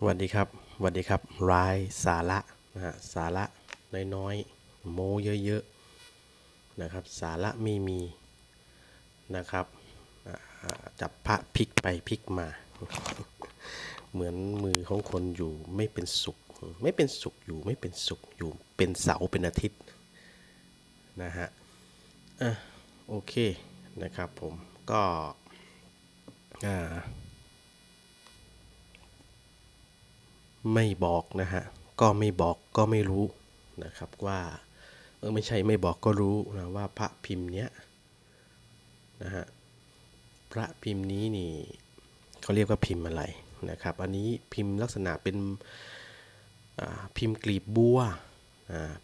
สวัสดีครับสวัสดีครับรายสาระนะฮะสาระน้อยๆโมเยอะๆนะครับ สาระไม่มีนะครับจับพระพลิกไปพลิกมา เหมือนมือของคนอยู่ไม่เป็นสุข ไม่เป็นสุขอยู่ไม่เป็นสุขอยู่เป็นเสาเป็นอาทิตย์นะฮะอะโอเคนะครับผมก็อ่า ไม่บอกนะฮะ ก็ไม่บอกก็ไม่รู้นะครับว่าเออไม่ใช่ไม่บอกก็รู้นะว่าพระพิมพ์เนี้ยนะฮะพระพิมพ์นี้นี่เขาเรียกว่าพิมพ์อะไรนะครับ อันนี้พิมพ์ลักษณะเป็นพิมพ์กลีบบัว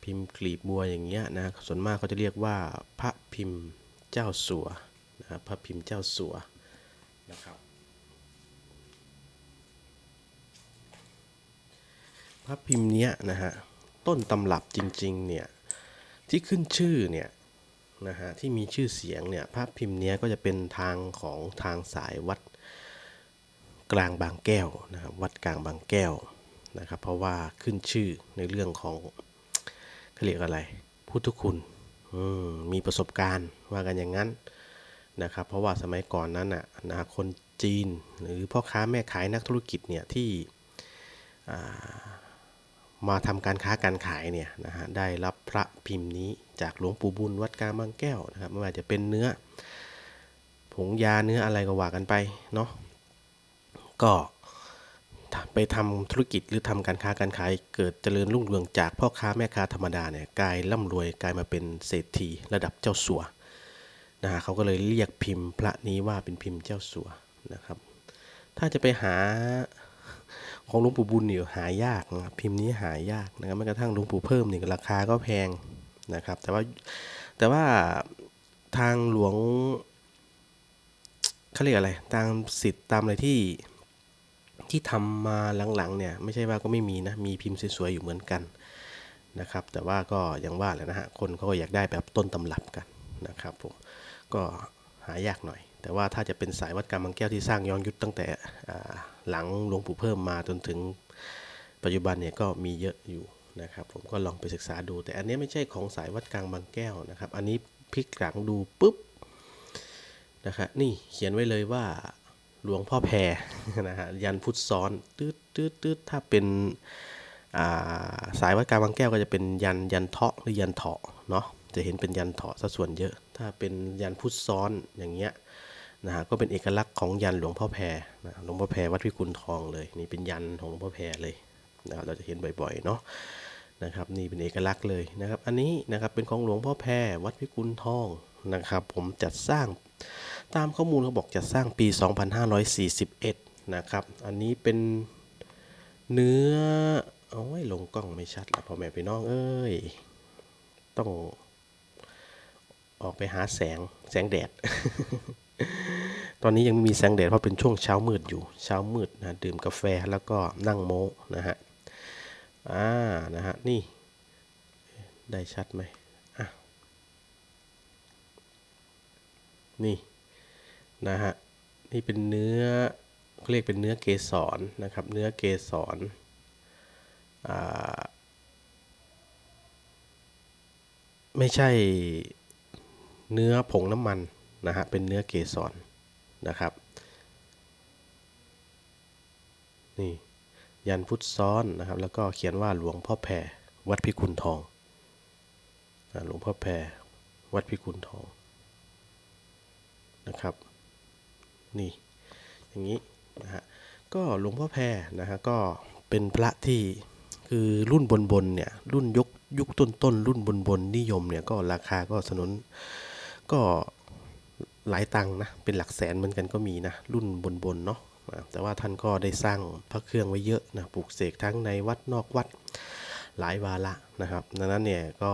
พิมพ์กลีบบัวอย่างเงี้ยนะส่วนมากเขาจะเรียกว่าพระพิมพ์เจ้าสัวนะครับพระพิมพ์เจ้าสัวนะครับ พระพิมพ์เนี้ยนะฮะต้นตำรับจริงๆเนี่ยที่ขึ้นชื่อเนี่ยนะฮะที่มีชื่อเสียงเนี่ยพระพิมพ์เนี้ยก็จะเป็นทางของทางสายวัดกลางบางแก้วนะครับวัดกลางบางแก้วนะครับเพราะว่าขึ้นชื่อในเรื่องของเขาเรียกอะไรพุทธคุณมมีประสบการณ์ว่ากันอย่างนั้นนะครับเพราะว่าสมัยก่อนนั้นน่ะนะคนจีนหรือพ่อค้าแม่ขายนักธุรกิจเนี่ยที่ มาทำการค้าการขายเนี่ยนะฮะได้รับพระพิมพ์นี้จากหลวงปู่บุญวัดกาบางแก้วนะครับไม่ว่าจะเป็นเนื้อ ผงยาเนื้ออะไรก็ว่ากันไปเนาะก็ไปทำธุรกิจหรือทำการค้าการขายเกิดเจริญรุ่งเรืองจากพ่อค้าแม่ค้าธรรมดาเนี่ยกลายร่ำรวยกลายมาเป็นเศรษฐีระดับเจ้าสัวนะฮะเขาก็เลยเรียกพิมพ์พระนี้ว่าเป็นพิมพ์เจ้าสัวนะครับ ถ้าจะไปหา ของหลวงปู่บุญเนี่ยหายากนะครับพิมพ์นี้หายากนะครับแม้กระทั่งหลวงปู่เพิ่มนี่ก็ราคาก็แพงนะครับ แต่ว่าแต่ว่าทางหลวงเขาเรียกอะไรทางสิทธิ์ตามอะไรที่ที่ทำมาหลังๆเนี่ยไม่ใช่ว่าก็ไม่มีนะมีพิมพ์สวยๆอยู่เหมือนกันนะครับ แต่ว่าก็ย่างว่าแหละนะฮะคนเขาก็อยากได้แบบต้นตำรับกันนะครับผมก็หายากหน่อย แต่ว่าถ้าจะเป็นสายวัดกลางบางแก้วที่สร้างย้อนยุคตั้งแต่หลังหลวงปู่เพิ่มมาจนถึงปัจจุบันเนี่ยก็มีเยอะอยู่นะครับ ผมก็ลองไปศึกษาดู แต่อันนี้ไม่ใช่ของสายวัดกลางบางแก้วนะครับ อันนี้พลิกหลังดูปุ๊บนะครับนี่เขียนไว้เลยว่าหลวงพ่อแพรนะฮะยันพุทธซ้อนตืดตืดตืดถ้าเป็นาสายวัดกลางบางแก้วก็จะเป็นยันยันเทาะหรือยันเถาะเนาะจะเห็นเป็นยันเถาะซะส่วนเยอะ ถ้าเป็นยันพุทธซ้อนอย่างเงี้ย นะฮะก็เป็นเอกลักษณ์ของยันหลวงพ่อแพรนะหลวงพ่อแพรวัดพิกุลทองเลยนี่เป็นยันของหลวงพ่อแพรเลยนะครับเราจะเห็นบ่อยๆเนาะนะครับนี่เป็นเอกลักษณ์เลยนะครับ อันนี้นะครับเป็นของหลวงพ่อแพรวัดพิกุลทองนะครับ ผมจัดสร้างตามข้อมูลเขาบอกจัดสร้างปี 2541 นะครับ อันนี้เป็นเนื้อเอาไว้ลงกล้องไม่ชัดล้วพ่อแม่พี่น้องเอ้ยต้องออกไปหาแสงแสงแดด ตอนนี้ยังไม่มีแสงแดดเพราะเป็นช่วงเช้ามืดอยู่ เช้ามืดนะดื่มกาแฟแล้วก็นั่งโม้นะฮะ อ่า นะฮะ นี่ ได้ชัดไหมอะ นี่ นะฮะ นี่เป็นเนื้อเขาเรียกเป็นเนื้อเกสรนะครับ เนื้อเกสร อ่า ไม่ใช่เนื้อผงน้ำมัน นะฮะเป็นเนื้อเกสรนะครับนี่ยันพุทธซ้อนนะครับ แล้วก็เขียนว่าหลวงพ่อแพรวัดพิกุลทองหลวงพ่อแพรวัดพิกุลทองนะครับ นี่อย่างนี้นะฮะก็หลวงพ่อแพรนะฮะก็เป็นพระที่คือรุ่นบนบนเนี่ยรุ่นยกยุคต้นต้นรุ่นบนบนนิยมเนี่ยก็ราคาก็สนุนก็ หลายตังค์นะ เป็นหลักแสนเหมือนกันก็มีนะ รุ่นบนๆเนาะแต่ว่าท่านก็ได้สร้างพระเครื่องไว้เยอะนะปลูกเสกทั้งในวัดนอกวัดหลายวาระนะครับดังนั้นเนี่ยก็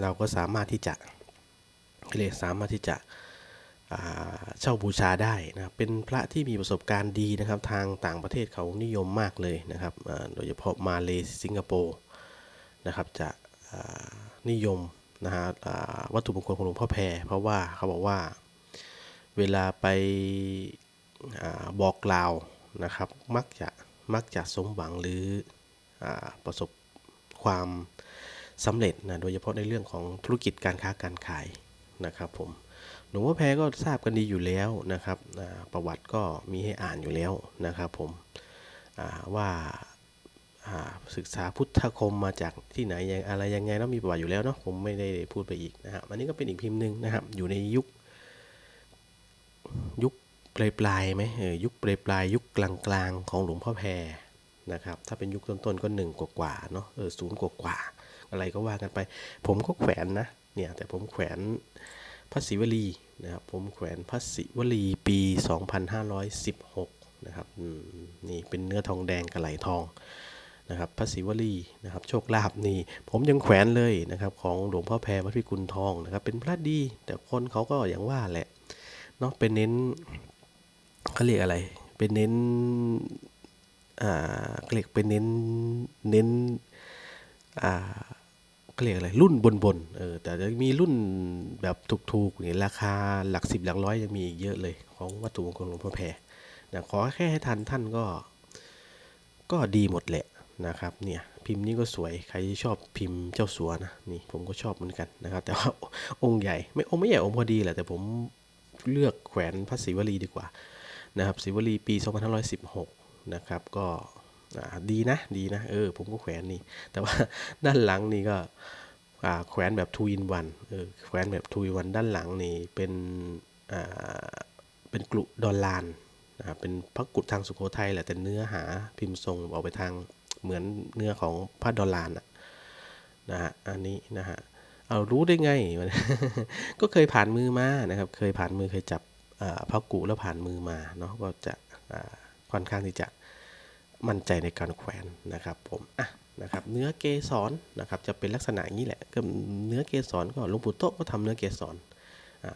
เราก็สามารถที่จะเรียกสามารถที่จะเช่าบูชาได้นะเป็นพระที่มีประสบการณ์ดีนะครับ ทางต่างประเทศเขานิยมมากเลยนะครับโดยเฉพาะมาเลสิงคโปร์นะครับจะนิยมนะฮะวัตถุมงคลของหลวงพ่อแพรเพราะว่าเขาบอกว่า เวลาไปอบอกกล่าวนะครับ มักจะมักจะสมหวังหรืออประสบความสำเร็จนะโดยเฉพาะในเรื่องของธุรกิจการค้าการขายนะครับผมหลวงพ่อแพรก็ทราบกันดีอยู่แล้วนะครับประวัติก็มีให้อ่านอยู่แล้วนะครับผมว่าศึกษาพุทธคมมาจากที่ไหนยังอะไรยังไงแล้วมีประวัติอยู่แล้วเนาะผมไม่ได้พูดไปอีกนะครับอันนี้ก็เป็นอีกพิมพ์หนึ่งนะครับอยู่ในยุค ยุคปลายปลายไหมเออยุคปลายปลายยุคกลางกลางของหลวงพ่อแพรนะครับ ถ้าเป็นยุคต้นๆก็หนึ่งกว่าๆเนาะเออศูนย์กว่าๆอะไรก็ว่ากันไป ผมก็แขวนนะเนี่ยแต่ผมแขวนพระศิวลีนะครับผมแขวนพระศิวลีปี 2516นะครับนี่เป็นเนื้อทองแดงกระไหลทองนะครับพระศิวลีนะครับโชคลาภนี่ผมยังแขวนเลยนะครับของหลวงพ่อแพรวัดพิกุลทองนะครับเป็นพระดี แต่คนเขาก็อย่างว่าแหละ เนาะเป็นเน้นเขาเรียกอะไร เป็นเน้นอ่าเขาเรียกเป็นเน้นเน้นอ่าเขาเรียกอะไรรุ่นบนบนเออแต่จะมีรุ่นแบบถูกๆเนี่ยราคาหลักสิบหลักร้อยยังมีอีกเยอะเลย ของวัตถุมงคลหลวงพ่อแพรนะขอแค่ให้ทันท่านก็ก็ดีหมดแหละนะครับเนี่ยพิมพ์นี้ก็สวยใครชอบพิมพ์เจ้าสัวนะนี่ผมก็ชอบเหมือนกันนะครับแต่ว่าองค์ใหญ่ไม่องค์ไม่ใหญ่องค์พอดีแหละแต่ผม เลือกแขวนพระศิวลีดีกว่านะครับศิวลีปี 2516 นะครับก็ดีนะดีนะเออผมก็แขวนนี่ แต่ว่าด้านหลังนี่ก็แขวนแบบทูอินวันเออแขวนแบบทูอินวันด้านหลังนี่เป็นเป็นกลุดอลลานนะครับเป็นพระกุฏทางสุโขทัยแหละแต่เนื้อหาพิมพ์ทรงออกไปทางเหมือนเนื้อของพระดอลลานนะฮะอันนี้นะฮะ เอารู้ได้ไง ก็เคยผ่านมือมานะครับ เคยผ่านมือเคยจับอ่าพระกุแล้วผ่านมือมาเนาะก็จะค่อนข้างที่จะมั่นใจในการแขวนนะครับ ผมอะนะครับเนื้อเกสรนะครับจะเป็นลักษณะอย่างนี้แหละก็เนื้อเกสรก็หลวงปู่โต๊ะก็ทำเนื้อเกสร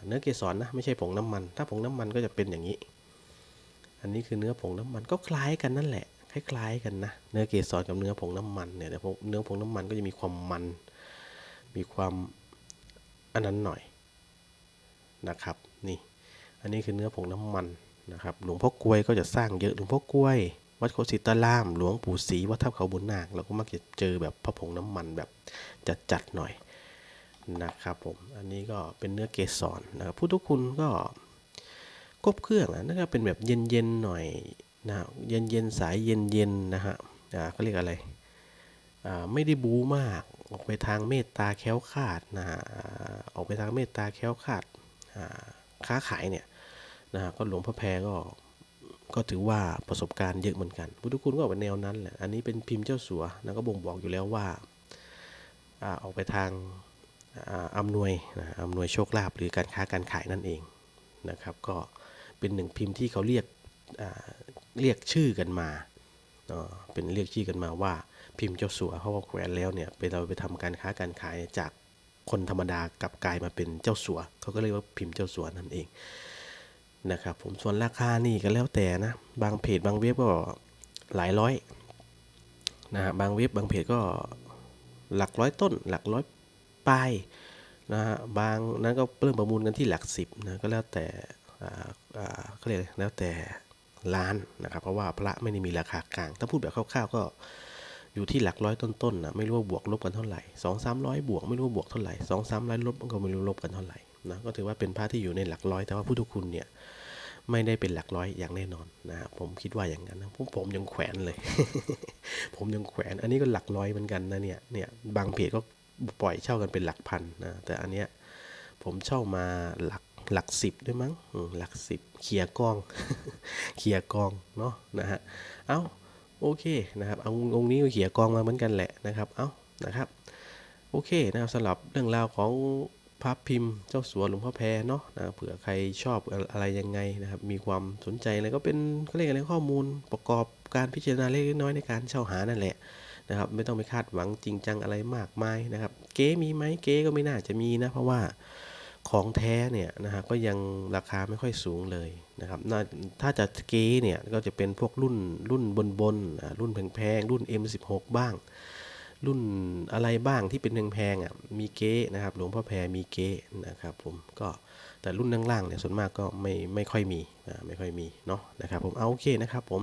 เนื้อเกสรนะไม่ใช่ผงน้ำมัน ถ้าผงน้ำมันก็จะเป็นอย่างนี้ อันนี้คือเนื้อผงน้ำมันก็คล้ายกันนั่นแหละคล้ายๆกันนะเนื้อเกสรกับเนื้อผงน้ำมันเนี่ยแต่เนื้อผงน้ำมันก็จะมีความมัน มีความอันนั้นหน่อยนะครับ นี่ อันนี้คือเนื้อผงน้ำมันนะครับ หลวงพ่อกล้วยก็จะสร้างเยอะหลวงพ่อกล้วย วัดโคสิตาราม หลวงปู่ศรีวัดทับเขาบุญนาคเราก็มักจะเจอแบบพระผงน้ำมันแบบจัดๆหน่อยนะครับผม อันนี้ก็เป็นเนื้อเกสรนะครับพุทธคุณก็ครบเครื่องนะนั่นก็เป็นแบบเย็นๆหน่อยนะเย็นๆสายเย็นๆนะฮะอ่าเขาเรียกอะไรอ่าไม่ได้บูมาก ออกไปทางเมตตาแค้วคาดนะฮะออกไปทางเมตตาแค้วคาดค้าขายเนี่ยนะฮะก็หลวงพ่อแพรก็ก็ถือว่าประสบการณ์เยอะเหมือนกันพุทธคุณก็ออกเป็นแนวนั้นแหละอันนี้เป็นพิมพ์เจ้าสัวนะก็บ่งบอกอยู่แล้วว่าอ่าออกไปทางอ่าอำนวยนะอำนวยโชคลาภหรือการค้าการขายนั่นเองนะครับ ก็เป็นหนึ่งพิมพ์ที่เขาเรียกเรียกชื่อกันมา เป็นเรียกชื่อกันมาว่าพิมพ์เจ้าสัวเพราะว่าแขวนแล้วเนี่ยไปเราไปทำการค้าการขายจากคนธรรมดากลับกลายมาเป็นเจ้าสัวเขาก็เรียกว่าพิมพ์เจ้าสัวนั่นเองนะครับผมส่วนราคานี่ก็แล้วแต่นะบางเพจบางเว็บก็หลายร้อยนะฮะบางเว็บบางเพจก็หลักร้อยต้น หลักร้อยปลายนะฮะบางนั้นก็เริ่มประมูลกันที่หลักสิบนะก็แล้วแต่อ่าอ่าเขาเรียกแล้วแต่ ล้านนะครับ เพราะว่าพระไม่ได้มีราคากลาง ถ้าพูดแบบคร่าวๆก็อยู่ที่หลักร้อยต้นๆนะไม่รู้ว่าบวกลบกันเท่าไหร่สองสามร้อยบวกไม่รู้ว่าบวกเท่าไหร่สองสามร้อยลบก็ไม่รู้ลบกันเท่าไหร่นะก็ถือว่าเป็นพระที่อยู่ในหลักร้อย แต่ว่าพุทธคุณเนี่ยไม่ได้เป็นหลักร้อยอย่างแน่นอนนะครับผมคิดว่าอย่างนั้นนะผมผมยังแขวนเลย ผมยังแขวน อันนี้ก็หลักร้อยเหมือนกันนะเนี่ยเนี่ยบางเพจก็ปล่อยเช่ากันเป็นหลักพันนะแต่อันเนี้ยผมเช่ามาหลัก หลักสิบด้วยมั้งหลักสิบเคลียร์กล้องเคลียร์กองเนาะนะฮะเอาโอเคนะครับเอาองค์นี้ก็เขียร์กองมาเหมือนกันแหละนะครับเอานะครับโอเคนะครับสำหรับเรื่องราวของพระพิมพ์เจ้าสัวหลวงพ่อแพรเนาะนะเผื่อใครชอบอะไรยังไงนะครับ มีความสนใจอะไรก็เป็นเขาเรียกอะไรข้อมูลประกอบการพิจารณาเล็กน้อยในการเช่าหานั่นแหละนะครับ ไม่ต้องไปคาดหวังจริงจังอะไรมากมายนะครับ เก๊มีไหมเก๊ก็ไม่น่าจะมีนะ เพราะว่า ของแท้เนี่ยนะฮะก็ยังราคาไม่ค่อยสูงเลยนะครับน่าถ้าจะเก๊เนี่ยก็จะเป็นพวกรุ่นรุ่นบนบนรุ่นแพงๆรุ่น M16 บ้าง รุ่นอะไรบ้างที่เป็นแพงๆอะมีเก๊นะครับหลวงพ่อแพรมีเก๊นะครับผมก็แต่รุ่นล่างๆเนี่ยส่วนมากก็ไม่ไม่ค่อยมีไม่ค่อยมีเนาะนะครับผมเอาโอเคนะครับผม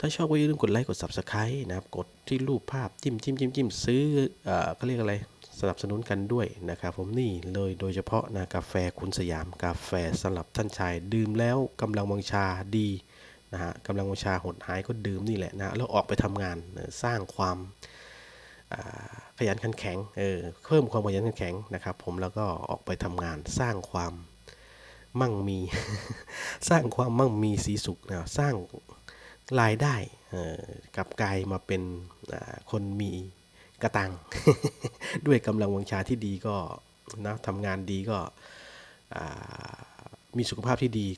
ถ้าชอบก็อย่าลืมกดไลค์กด Subscribe นะครับ กดที่รูปภาพจิ้มจิ้มจิ้มจิ้มซื้อเอ่อเขาเรียกอะไร สนับสนุนกันด้วยนะครับผมนี่เลยโดยเฉพาะนะกาแฟคุณสยามกาแฟสำหรับท่านชายดื่มแล้วกำลังวังชาดีนะฮะกำลังวังชาหดหายก็ดื่มนี่แหละนะแล้วออกไปทำงานนะสร้างความขยันขันแข็งเออเพิ่มความขยันขันแข็งนะครับผมแล้วก็ออกไปทำงานสร้างความมั่งมีสร้างความมั่งมีสีสุขนะสร้างรายได้เอ่อกลับกลายมาเป็นคนมี กระตัง ด้วยกำลังวังชาที่ดีก็นะทำงานดีก็มีสุขภาพที่ดี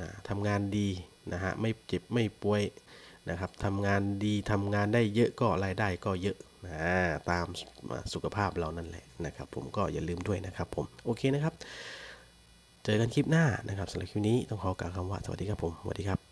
นะทำงานดีนะฮะไม่เจ็บไม่ป่วยนะครับทำงานดีทำงานได้เยอะก็รายได้ก็เยอะนะตามสุขภาพเรานั่นแหละนะครับ ผมก็อย่าลืมด้วยนะครับผมโอเคนะครับ เจอกันคลิปหน้านะครับสำหรับคลิปนี้ต้องขอกล่าวคำว่าสวัสดีครับผมสวัสดีครับ